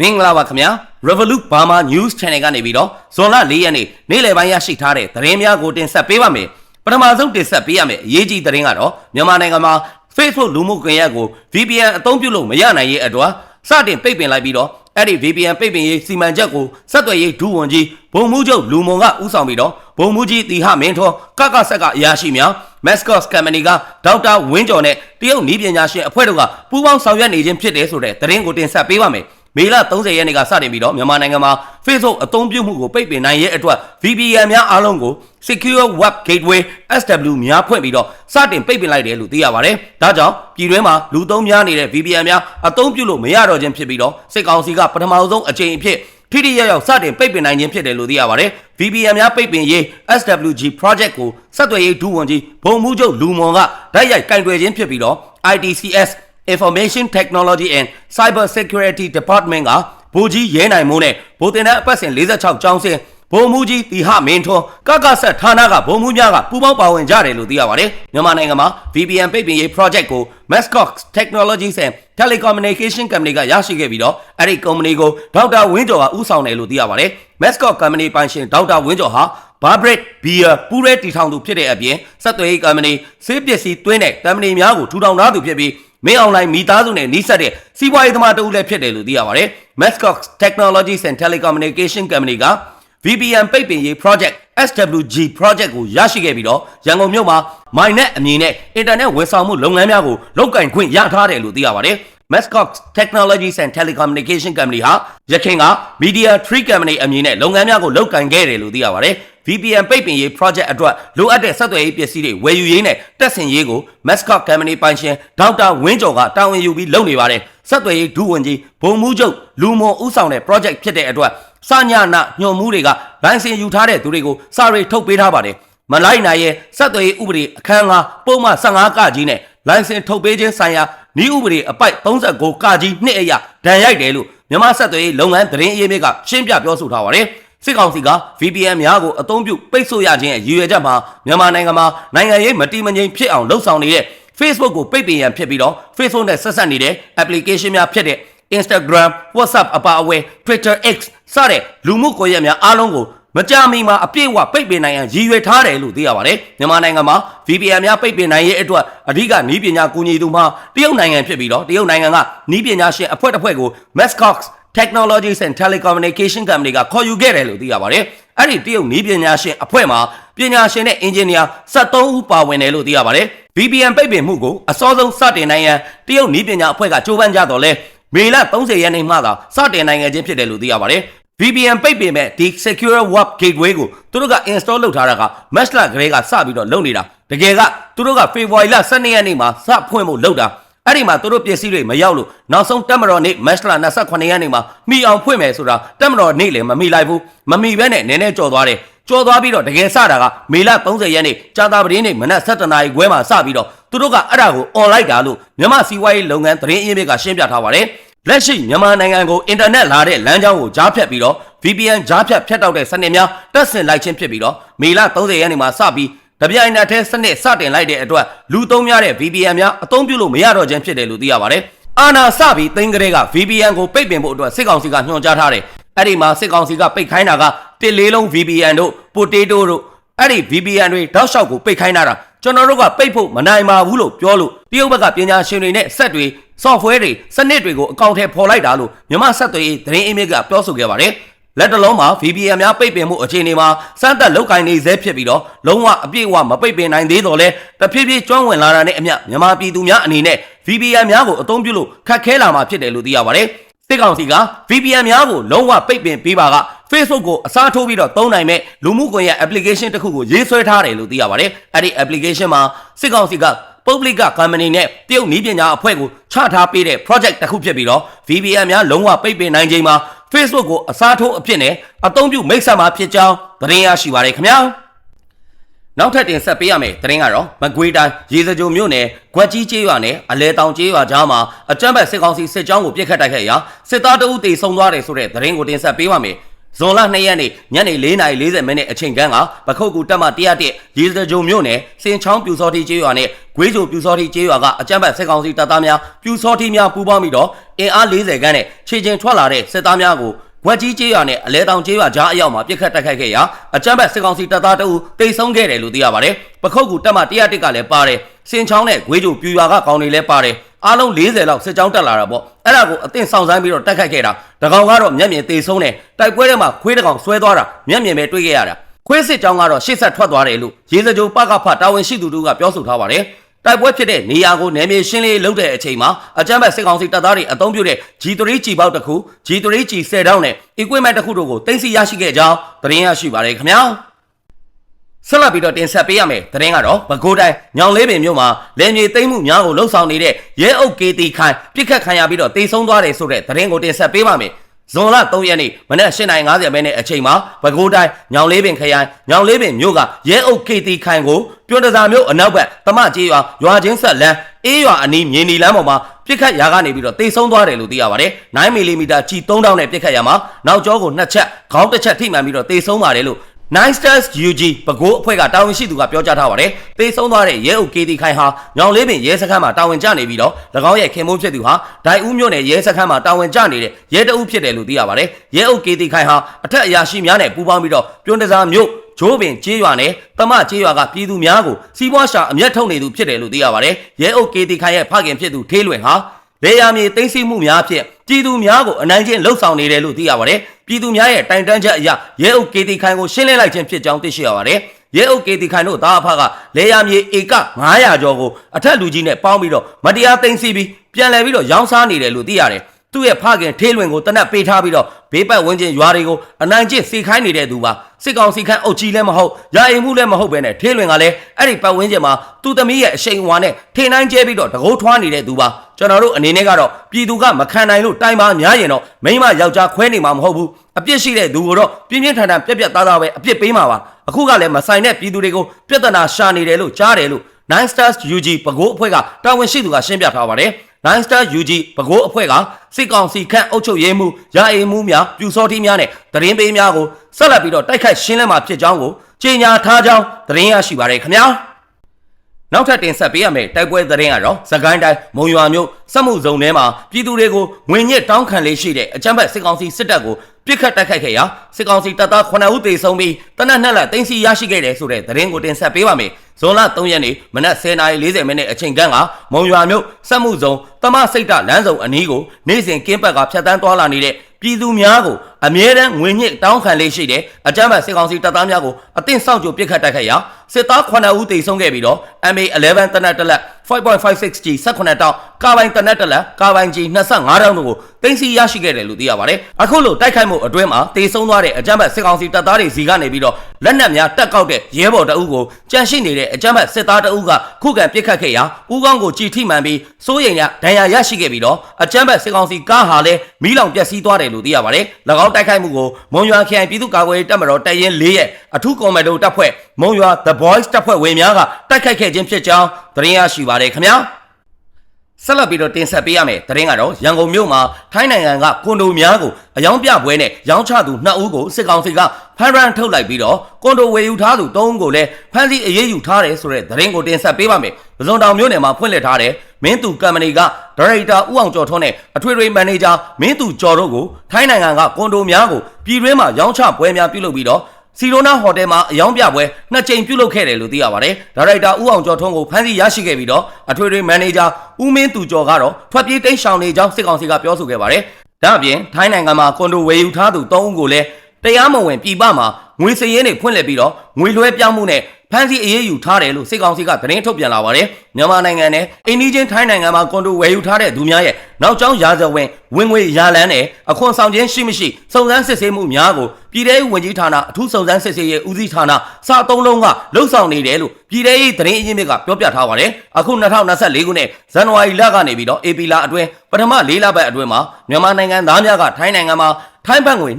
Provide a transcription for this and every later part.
မင်္ဂလာပါခင်ဗျာ Revolut Burma News Channel ကနေပြီးတော့ဇွန်လ၄ရက်နေ့နေ့လယ်ပိုင်းရရှိထားတဲ့သတင်းများကိုတင်ဆက်ပေးပါမယ်ပထမဆုံးတင်ဆက်ပေးရမယ့်အရေးကြီးသတင်းကတော့မြန်မာနိုင်ငံမှာ Facebook လူမှုကွန်ရက်ကို VPN အသုံးပြုလို့မရနိုင်ရဲ့အတွက်စတင်ပိတ်ပင်လိုက်ပြီးတော့အဲ့ဒီ VPN ပိတ်ပင်ရေးစီမံချက်ကိုဆက်သွယ်ရေးဒုဝန်ကြီးဘုံမှုချုပ်လူမုံကဦးဆောင်ပြီးတော့ဘုံမှုကြီးတီဟမင်းထောကကဆက်ကအရာရှိများ Mascot Company ကဒေါက်တာဝင်းကျော်နဲ့တရုတ်နည်းပညာရှင်အဖွဲ့တို့ကပူးပေါင်းဆောင်ရွက်နေခြင်းဖြစ်တယ်ဆိုတဲ့သတင်းကိုတင်ဆက်ပေးပါမယ် မေလ30ရက်နေ့ကစတင်ပြီးတော့မြန်မာနိုင်ငံမှာ Facebook အသုံးပြုမှုကိုပိတ်ပင်နိုင်ရဲ့အတွက် VPN များအားလုံးကို Secure Web Gateway SW များဖွင့်ပြီးတော့စတင်ပိတ်ပင်လိုက်တယ်လို့သိရပါတယ်။ဒါကြောင့်ပြည်တွင်းမှာလူသုံးများနေတဲ့ VPN များအသုံးပြုလို့မရတော့ခြင်းဖြစ်ပြီးတော့စစ်ကောင်စီကပထမဆုံးအကြိမ်အဖြစ်ထိထိရောက်ရောက်စတင်ပိတ်ပင်နိုင်ခြင်းဖြစ်တယ်လို့သိရပါတယ်။ VPN များပိတ်ပင်ရေး SWG project ကိုဆက်သွယ်ရေးဒုဝန်ကြီးဘုံမှုချုပ်လူမွန်ကဓာတ်ရိုက်ကင်တွယ်ခြင်းဖြစ်ပြီးတော့ ITCS Information Technology and Cyber Security Department ကဗိုလ်ကြီးရဲနိုင်မိုးနဲ့ဗိုလ်တင်တဲ့အပတ်စဉ်46ကျောင်းစင်ဗိုလ်မှူးကြီးတီဟမင်းထွန်းကကဆက်ဌာနကဗိုလ်မှူးများကပူးပေါင်းပါဝင်ကြတယ်လို့သိရပါတယ်မြန်မာနိုင်ငံမှာ VPN ပိတ်ပင်ရေး project ကို Mascox Technologies and Telecommunication Company ကရရှိခဲ့ပြီးတော့အဲ့ဒီ company ကိုဒေါက်တာဝင်းကျော်ကဦးဆောင်တယ်လို့သိရပါတယ် Mascox Company ပိုင်ရှင်ဒေါက်တာဝင်းကျော်ဟာ Barbret Beer ပူးရဲတီထောင်သူဖြစ်တဲ့အပြင်စက်သွေးရေး company ဆေးပစ္စည်းသွင်းတဲ့ company များကိုထူထောင်ထားသူဖြစ်ပြီး မင်းအွန်လိုင်းမိသားစုနဲ့နှိစက်တဲ့စီးပွားရေးသမားတဦးလည်းဖြစ်တယ်လို့သိရပါတယ်။ Mascox Technologies and Telecommunication Company က VPN ပိတ်ပင်ရေး project SWG project ကိုရရှိခဲ့ပြီးတော့ရန်ကုန်မြို့မှာ MyNet အမည်နဲ့ internet ဝန်ဆောင်မှုလုပ်ငန်းများကိုလုပ်ကင်ခွင့်ရထားတယ်လို့သိရပါတယ်။ Mascox Technologies and Telecommunication Company ဟာရခိုင်က Media Tree Company အမည်နဲ့လုပ်ငန်းများကိုလုပ်ကင်ခဲ့တယ်လို့သိရပါတယ်။ VPN ပိတ်ပင်ရေး project အတွက်လိုအပ်တဲ့ဆက်သွယ်ရေးပစ္စည်းတွေဝယ်ယူရေးနဲ့တက်ဆင်ရေးကို Mascot Company ပိုင်ရှင်ဒေါက်တာဝင်းကျော်ကတာဝန်ယူပြီးလုပ်နေပါတယ်။ဆက်သွယ်ရေးဒုဝန်ကြီးဘုံမှုချုပ်လူမွန်ဦးဆောင်တဲ့ project ဖြစ်တဲ့အတွက်စညာနာညွန်မှုတွေကလိုင်စင်ယူထားတဲ့သူတွေကိုစာရိတ်ထုတ်ပေးထားပါတယ်။မလိုက်နိုင်ရဲ့ဆက်သွယ်ရေးဥပဒေအခန်း၅ပုံမှန်15ကကြီးနဲ့လိုင်စင်ထုတ်ပေးခြင်းဆိုင်ရာဤဥပဒေအပိုက်39ကကြီးနှစ်အရာဒဏ်ရိုက်တယ်လို့မြန်မာဆက်သွယ်ရေးလုပ်ငန်းသတင်းအရေးမြစ်ကရှင်းပြပြောဆိုထားပါတယ်။ စစ်ကောင်စီက VPN များကိုအသုံးပြုပိတ်ဆို့ရခြင်းရဲ့ရည်ရွယ်ချက်မှာမြန်မာနိုင်ငံမှာနိုင်ငံရေးမတိမငြိမ်ဖြစ်အောင်လှုံ့ဆော်နေတဲ့ Facebook ကိုပိတ်ပင်ရန်ဖြစ်ပြီးတော့ Facebook နဲ့ဆက်ဆက်နေတဲ့ application များဖြစ်တဲ့ Instagram, WhatsApp အပါအဝင် Twitter X စတဲ့လူမှုကွန်ရက်များအားလုံးကိုမကြမီမှာအပြည့်အဝပိတ်ပင်နိုင်ရန်ရည်ရွယ်ထားတယ်လို့သိရပါတယ်မြန်မာနိုင်ငံမှာ VPN များပိတ်ပင်နိုင်ရဲ့အတွက်အဓိကနည်းပညာကူညီသူမှာတရုတ်နိုင်ငံဖြစ်ပြီးတော့တရုတ်နိုင်ငံကနည်းပညာရှင်အဖွဲ့တစ်ဖွဲ့ကို Mascox Technologies and Telecommunication Company ကခေါ်ယူခဲ့တယ်လို့သိရပါတယ်။အဲ့ဒီတရုတ်နည်းပညာရှင်အဖွဲ့မှာပညာရှင်နဲ့အင်ဂျင်နီယာ73ဦးပါဝင်တယ်လို့သိရပါတယ်။ VPN ပိတ်ပင်မှုကိုအစောဆုံးစတင်နိုင်ရန်တရုတ်နည်းပညာအဖွဲ့ကကြိုးပမ်းကြတော့လဲမေလ30ရက်နေ့မှသာစတင်နိုင်ငံချင်းဖြစ်တယ်လို့သိရပါတယ်။ VPN ပိတ်ပင်မဲ့ဒီ Secure Web Gateway ကိုသူတို့က install လုပ်ထားတာက Match လကလေးကစပြီးတော့လုပ်နေတာတကယ်ကသူတို့က February လ12ရက်နေ့မှာစဖွင့်ဖို့လုပ်တာ အဲ့ဒီမှာသူတို့ပစ္စည်းတွေမရောက်လို့နောက်ဆုံးတက်မတော်နေ့မတ်လ28ရက်နေ့မှာမိအောင်ဖွင့်မယ်ဆိုတာတက်မတော်နေ့လည်းမမိလိုက်ဘူးမမိဘဲနဲ့နည်းနည်းကြော်သွားတယ်ကြော်သွားပြီးတော့တကယ်စတာကမေလ30ရက်နေ့ကြာတာပတင်းနေ့မနက်7:00နာရီခွဲမှာစပြီးတော့သူတို့ကအဲ့ဒါကို online တာလို့မြန်မာစီးပွားရေးလုပ်ငန်းသတင်းအရင်းမြစ်ကရှင်းပြထားပါတယ်လက်ရှိမြန်မာနိုင်ငံကိုအင်တာနက်လာတဲ့လမ်းကြောင်းကိုကြားဖြတ်ပြီးတော့ VPN ကြားဖြတ်ဖြတ်တောက်တဲ့စနစ်များတက်ဆင်လိုက်ခြင်းဖြစ်ပြီးတော့မေလ30ရက်နေ့မှာစပြီး တပြိုင်နက်တည်းစနစ်စတင်လိုက်တဲ့အတွက်လူသုံးများတဲ့ VPN များအသုံးပြုလို့မရတော့ခြင်းဖြစ်တယ်လို့သိရပါတယ်။အာနာစပြီးသိန်းကလေးက VPN ကိုပိတ်ပင်ဖို့အတွက်စစ်ကောင်စီကညွှန်ကြားထားတယ်။အဲ့ဒီမှာစစ်ကောင်စီကပိတ်ခိုင်းတာကတစ်လေးလုံး VPN တို့ Potato တို့အဲ့ဒီ VPN တွေတောက်လျှောက်ကိုပိတ်ခိုင်းတာကျွန်တော်တို့ကပိတ်ဖို့မနိုင်ပါဘူးလို့ပြောလို့တရုတ်ဘက်ကပညာရှင်တွေနဲ့ဆက်တွေ software တွေစနစ်တွေကိုအကောင့်ထဲပေါ်လိုက်တာလို့မြန်မာဆက်သွယ်ရေးသတင်းအင်းမြစ်ကပြောဆိုခဲ့ပါတယ်။ လက်တလုံးမှာ VPN များပိတ်ပင်မှုအခြေအနေမှာစမ်းသပ်လောက်ကိုင်းနေသေးဖြစ်ပြီးတော့လုံးဝအပြည့်အဝမပိတ်ပင်နိုင်သေးတော့လဲတဖြည်းဖြည်းကျွမ်းဝင်လာတာနဲ့အမျှမြန်မာပြည်သူများအနေနဲ့ VPN များကိုအသုံးပြုလို့ခက်ခဲလာမှာဖြစ်တယ်လို့သိရပါတယ်။စစ်ကောင်စီက VPN များကိုလုံးဝပိတ်ပင်ပေးပါက Facebook ကိုအစားထိုးပြီးတော့သုံးနိုင်မဲ့လူမှုကွန်ရက် application တစ်ခုကိုရေးဆွဲထားတယ်လို့သိရပါတယ်။အဲ့ဒီ application မှာစစ်ကောင်စီက public က company နဲ့တရုတ်နည်းပညာအဖွဲ့ကိုချထားပေးတဲ့ project တစ်ခုဖြစ်ပြီးတော့ VPN များလုံးဝပိတ်ပင်နိုင်ချိန်မှာ Facebook ကိုအစားထိုးအဖြစ်နဲ့အသုံးပြုမိတ်ဆက်မှာဖြစ်ကြောင်းသတင်းရရှိပါတယ်ခင်ဗျာနောက်ထပ်တင်ဆက်ပေးရမယ့်သတင်းကတော့မကွေးတိုင်းရေစကြိုမြို့နယ်ကွက်ကြီးကျေးရွာနဲ့အလဲတောင်ကျေးရွာကြားမှာအကြမ်းဖက်စစ်ကောင်စီစစ်ကြောင်းကိုပြစ်ခတ်တိုက်ခဲ့ရာစစ်သားတအုပ်တေဆုံးသွားတယ်ဆိုတဲ့သတင်းကိုတင်ဆက်ပေးပါမယ် ဇွန်လ2ရက်နေ့ညနေ4:40မိနစ်အချိန်ခန့်ကပခုတ်ကူတက်မ101ရေစကြုံမြို့နယ်စင်ချောင်းပြူစောတိကျေးရွာနဲ့ဂွေးကြိုပြူစောတိကျေးရွာကအကြမ်းဖက်စစ်ကောင်စီတပ်သားများပြူစောတိများပူးပေါင်းပြီးတော့အင်အား40ခန်းနဲ့ခြေချင်းထွက်လာတဲ့စစ်သားများကိုဝက်ကြီးကျေးရွာနဲ့အလဲတောင်ကျေးရွာကြားအရောက်မှာပြစ်ခတ်တိုက်ခိုက်ခဲ့ရာအကြမ်းဖက်စစ်ကောင်စီတပ်သားတအုပ်တိတ်ဆုံးခဲ့တယ်လို့သိရပါတယ်။ပခုတ်ကူတက်မ101ကလည်းပါတယ်။စင်ချောင်းနဲ့ဂွေးကြိုပြူရွာကကောင်တွေလည်းပါတယ်။ အားလုံး40လောက်စစ်ကြောင်းတက်လာတာပေါ့။အဲ့ဒါကိုအသင့်ဆောင်ဆိုင်ပြီးတော့တိုက်ခိုက်ခဲ့တာ။တကောင်ကတော့မျက်မြင်တိတ်ဆုံးတယ်။တိုက်ပွဲထဲမှာခွေးတကောင်ဆွဲသွားတာမျက်မြင်ပဲတွေ့ခဲ့ရတာ။ခွေးစစ်ကြောင်းကတော့ရှေ့ဆက်ထွက်သွားတယ်လို့ရေစကြိုပကဖတာဝန်ရှိသူတို့ကပြောဆိုထားပါတယ်။တိုက်ပွဲဖြစ်တဲ့နေရာကိုနယ်မြေရှင်းလင်းလုပ်တဲ့အချိန်မှာအကြမ်းဖက်စစ်ကောင်စီတပ်သားတွေအုံပြုတဲ့ G3 G ပေါက်တစ်ခု G3 G 10တောင်းနဲ့ equipment တစ်ခုတို့ကိုတင်စီရရှိခဲ့ကြောင်းသတင်းရရှိပါတယ်ခင်ဗျာ ဆက်လက်ပြီးတော့တင်ဆက်ပေးရမယ်သတင်းကတော့ပဲခူးတိုင်းညောင်လေးပင်မြို့မှာလယ်မြေသိမ်းမှုများကိုလှုပ်ဆောင်နေတဲ့ရဲအုပ်ကေတီခိုင်ပြစ်ခတ်ခံရပြီးတော့တေဆုံးသွားတယ်ဆိုတဲ့သတင်းကိုတင်ဆက်ပေးပါမယ်ဇွန်လ3ရက်နေ့မနက်8:50မိနစ်အချိန်မှာပဲခူးတိုင်းညောင်လေးပင်ခရိုင်ညောင်လေးပင်မြို့ကရဲအုပ်ကေတီခိုင်ကိုကျွန်းတစားမြို့အနောက်ဘက်တမကြီးရွာရွာချင်းဆက်လန်းအေးရွာအနီးမြေနီလမ်းပေါ်မှာပြစ်ခတ်ရာကနေပြီးတော့တေဆုံးသွားတယ်လို့သိရပါတယ်9မီလီမီတာကြီး3000နဲ့ပြစ်ခတ်ရမှာနောက်ကျောကိုနှစ်ချက်ခေါင်းတစ်ချက်ထိမှန်ပြီးတော့တေဆုံးပါတယ်လို့ Nine Stars UG ပကိုးအဖွဲ့ကတာဝန်ရှိသူကပြောကြားထားပါတယ်။တေဆုံးသွားတဲ့ရဲအုပ်ကေတီခိုင်ဟာညောင်လေးပင်ရဲစခန်းမှာတာဝန်ကျနေပြီးတော့၎င်းရဲ့ခင်မိုးဖြစ်သူဟာဒိုင်ဦးမြို့နယ်ရဲစခန်းမှာတာဝန်ကျနေတဲ့ရဲတအုပ်ဖြစ်တယ်လို့သိရပါတယ်။ရဲအုပ်ကေတီခိုင်ဟာအထက်အရာရှိများနဲ့ပူးပေါင်းပြီးတော့ကျွန်းတစားမြို့ဂျိုးပင်ကျေးရွာနဲ့တမကျေးရွာကပြည်သူများကိုစီးပွားရှာအမျက်ထုတ်နေသူဖြစ်တယ်လို့သိရပါတယ်။ရဲအုပ်ကေတီခိုင်ရဲ့ဖခင်ဖြစ်သူထေးလွင်ဟာ လေယာမြေသိမ်းဆည်းမှုများဖြင့်ပြည်သူများကိုအနိုင်ကျင့်လှုပ်ဆောင်နေတယ်လို့သိရပါတယ်။ပြည်သူများရဲ့တိုင်တန်းချက်အရရဲအုပ်ကေတီခိုင်ကိုရှင်းလင်းလိုက်ခြင်းဖြစ်ကြောင်းသိရှိရပါတယ်။ရဲအုပ်ကေတီခိုင်တို့တာအဖကလေယာမြေဧက900ကျော်ကိုအထက်လူကြီးနဲ့ပေါင်းပြီးတော့မတရားသိမ်းဆည်းပြီးပြန်လည်ပြီးတော့ရောင်းစားနေတယ်လို့သိရတယ်။ သူ့ရဲ့ဖခင်ထေးလွင်ကိုတနက်ပေးထားပြီးတော့ဘေးပတ်ဝန်းကျင်ရွာတွေကိုအနိုင်ကျင့်စီခိုင်းနေတဲ့သူပါစစ်ကောင်စီခန့်အုပ်ကြီးလည်းမဟုတ်ရာအိမ်မှုလည်းမဟုတ်ပဲနဲ့ထေးလွင်ကလည်းအဲ့ဒီပတ်ဝန်းကျင်မှာသူ့သမီးရဲ့အရှိန်အဝါနဲ့ထေနိုင်ကျဲပြီးတော့တကိုးထွားနေတဲ့သူပါကျွန်တော်တို့အနေနဲ့ကတော့ပြည်သူကမခံနိုင်လို့တိုင်ပါများရင်တော့မိမယောက်ျားခွဲနေမှာမဟုတ်ဘူးအပြစ်ရှိတဲ့သူကိုတော့ပြင်းပြင်းထန်ထန်ပြက်ပြက်သားသားပဲအပြစ်ပေးမှာပါအခုကလည်းမဆိုင်တဲ့ပြည်သူတွေကိုပြဿနာရှာနေတယ်လို့ကြားတယ်လို့ Nine Stars UG ပကိုးအဖွဲ့ကတာဝန်ရှိသူကရှင်းပြထားပါတယ် Nine Star UG ပကိုးအဖွဲ့ကစစ်ကောင်စီခန့်အုပ်ချုပ်ရေးမှုရာအိမ်မှုများပြူစောတိများနဲ့တရင်ပေးများကိုဆက်လက်ပြီးတော့တိုက်ခိုက်ရှင်းလင်းမှာဖြစ်ကြောင်းကိုကြေညာထားကြောင်းသတင်းရရှိပါရခင်ဗျာ နောက်ထပ်တင်ဆက်ပေးရမယ့်တိုက်ပွဲသတင်းကတော့သကိုင်းတိုင်းမုံရွာမြို့စက်မှုဇုံထဲမှာပြည်သူတွေကိုငွေညစ်တောင်းခံလေးရှိတဲ့အကြမ်းဖက်စစ်ကောင်စီစစ်တပ်ကိုပြစ်ခတ်တိုက်ခိုက်ခဲ့ရာစစ်ကောင်စီတပ်သား9ဦးသေဆုံးပြီးတနက်နှစ်လက်တင်စီရရှိခဲ့တယ်ဆိုတဲ့သတင်းကိုတင်ဆက်ပေးပါမယ်။ဇွန်လ3ရက်နေ့မနက်10:40မိနစ်အချိန်ခန့်ကမုံရွာမြို့စက်မှုဇုံတမစိတ်တလမ်းစုံအနီးကိုနေ့စဉ်ကင်းပတ်ကဖြတ်တန်းသွားလာနေတဲ့ ပြည်သူများကိုအမြဲတမ်းငွေညစ်တောင်းခံလေးရှိတဲ့အကြမ်းဖက်စစ်ကောင်စီတပ်သားများကိုအသင့်စောင့်ကြိုပစ်ခတ်တိုက်ခိုက်ရာစစ်သား9ဦးသေဆုံးခဲ့ပြီးတော့ MA11 တနက်တလက် 5.56G 18တောင်းကာဘိုင်တနက်တလက်ကာဘိုင် G 25တောင်းတို့ကိုတင်စီရရှိခဲ့တယ်လို့သိရပါတယ်အခုလိုတိုက်ခိုက်မှုအတွင်းမှာတေဆုံးသွားတဲ့အကြမ်းဖက်စစ်ကောင်စီတပ်သားတွေစီကနေပြီးတော့လက်နက်များတက်ကောက်တဲ့ရဲဘော်တအုပ်ကိုကြန့်ရှိနေတဲ့အကြမ်းဖက်စစ်သားတအုပ်ကခုခံပစ်ခတ်ခဲ့ရာဦးကောင်းကိုကြည်ထိမှန်ပြီးစိုးရိမ်ရဒဏ်ရာရရှိခဲ့ပြီးတော့အကြမ်းဖက်စစ်ကောင်စီကားဟာလည်းမီးလောင်ပျက်စီးသွားတယ်လို့သိရပါတယ်၎င်းတိုက်ခိုက်မှုကိုမုံရွာခရိုင်ပြည်သူ့ကာကွယ်ရေးတပ်မတော်တပ်ရင်း၄ရဲ့အထူးကွန်မန်ဒိုတပ်ဖွဲ့မုံရွာ The Boys တပ်ဖွဲ့ဝင်များကတိုက်ခိုက်ခဲ့ခြင်းဖြစ်ကြောင်းသတင်းရရှိပါတယ်ခင်ဗျာ ဆက်လက်ပြီးတော့တင်ဆက်ပေးရမယ်တရင်ကတော့ရန်ကုန်မြို့မှာထိုင်းနိုင်ငံကကွန်ဒိုများကိုအယောင်ပြပွဲနဲ့ရောင်းချသူ2ဦးကိုစစ်ကောင်စီကဖမ်းရန်ထုတ်လိုက်ပြီးတော့ကွန်ဒိုဝယ်ယူထားသူ3ဦးကိုလည်းဖမ်းဆီးအရေးယူထားတယ်ဆိုတဲ့တရင်ကိုတင်ဆက်ပေးပါမယ်ပဇွန်တောင်မြို့နယ်မှာဖွင့်လှစ်ထားတဲ့မင်းသူကမ္ပဏီကဒါရိုက်တာဦးအောင်ကျော်ထွန်းနဲ့အထွေထွေမန်နေဂျာမင်းသူကျော်တို့ကိုထိုင်းနိုင်ငံကကွန်ဒိုများကိုပြည်တွင်းမှာရောင်းချပွဲများပြုလုပ်ပြီးတော့ စီရိုနာဟိုတယ်မှာအယောင်ပြပွဲနှစ်ကြိမ်ပြုလုပ်ခဲ့တယ်လို့သိရပါတယ်။ဒါရိုက်တာဦးအောင်ကျော်ထွန်းကိုဖမ်းဆီးရရှိခဲ့ပြီးတော့အထွေထွေမန်နေဂျာဦးမင်းသူကျော်ကတော့ထွက်ပြေးတိတ်ရှောင်နေကြောင်းစစ်ကောင်စီကပြောဆိုခဲ့ပါတယ်။ဒါ့အပြင်ထိုင်းနိုင်ငံမှာကွန်ဒိုဝယ်ယူထားသူ၃ဦးကိုလည်းတရားမဝင်ပြည်ပမှာငွေစည်ရင်းတွေဖွင့်လှစ်ပြီးတော့ငွေလွှဲပြောင်းမှုနဲ့ ဖမ်းဆီးအရေးယူထားတယ်လို့စစ်ကောင်စီကသတင်းထုတ်ပြန်လာပါတယ်။မြန်မာနိုင်ငံနဲ့အိန္ဒိချင်းထိုင်းနိုင်ငံမှာကွန်ဒိုဝယ်ယူထားတဲ့သူများရဲ့နောက်ကျောင်းရာဇဝင်ဝင်ငွေရလန်းနဲ့အခွန်ဆောင်ခြင်းရှိမရှိစုံစမ်းစစ်ဆေးမှုများကိုပြည်ထောင်စုဝန်ကြီးဌာနအထူးစုံစမ်းစစ်ဆေးရေးဦးစီးဌာနစာသုံးလုံးကလှုပ်ဆောင်နေတယ်လို့ပြည်ထောင်စုသတင်းအရင်းမြစ်ကပြောပြထားပါတယ်။အခု2024ခုနှစ်ဇန်နဝါရီလကနေပြီးတော့ AP လအတွင်းပထမ၄လပတ်အတွင်းမှာမြန်မာနိုင်ငံသားများကထိုင်းနိုင်ငံမှာထိုင်းဘတ်ငွေ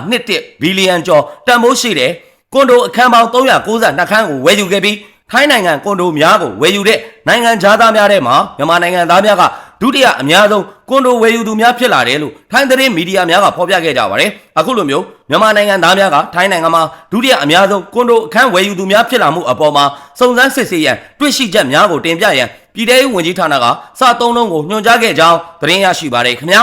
1.1ဘီလီယံကျော်တန်ဖိုးရှိတယ်။ ကွန်ဒိုအခန်းပေါင်း392ခန်းကိုဝယ်ယူခဲ့ပြီးထိုင်းနိုင်ငံကွန်ဒိုများကိုဝယ်ယူတဲ့နိုင်ငံသားများထဲမှာမြန်မာနိုင်ငံသားများကဒုတိယအများဆုံးကွန်ဒိုဝယ်ယူသူများဖြစ်လာတယ်လို့ထိုင်းသတင်းမီဒီယာများကဖော်ပြခဲ့ကြပါတယ်အခုလိုမျိုးမြန်မာနိုင်ငံသားများကထိုင်းနိုင်ငံမှာဒုတိယအများဆုံးကွန်ဒိုအခန်းဝယ်ယူသူများဖြစ်လာမှုအပေါ်မှာစုံစမ်းစစ်ဆေးရန်တွေ့ရှိချက်များကိုတင်ပြရန်ပြည်ထောင်စုဝန်ကြီးဌာနကစာသုံးလုံးကိုညွှန်ကြားခဲ့ကြောင်းသတင်းရရှိပါတယ်ခင်ဗျာ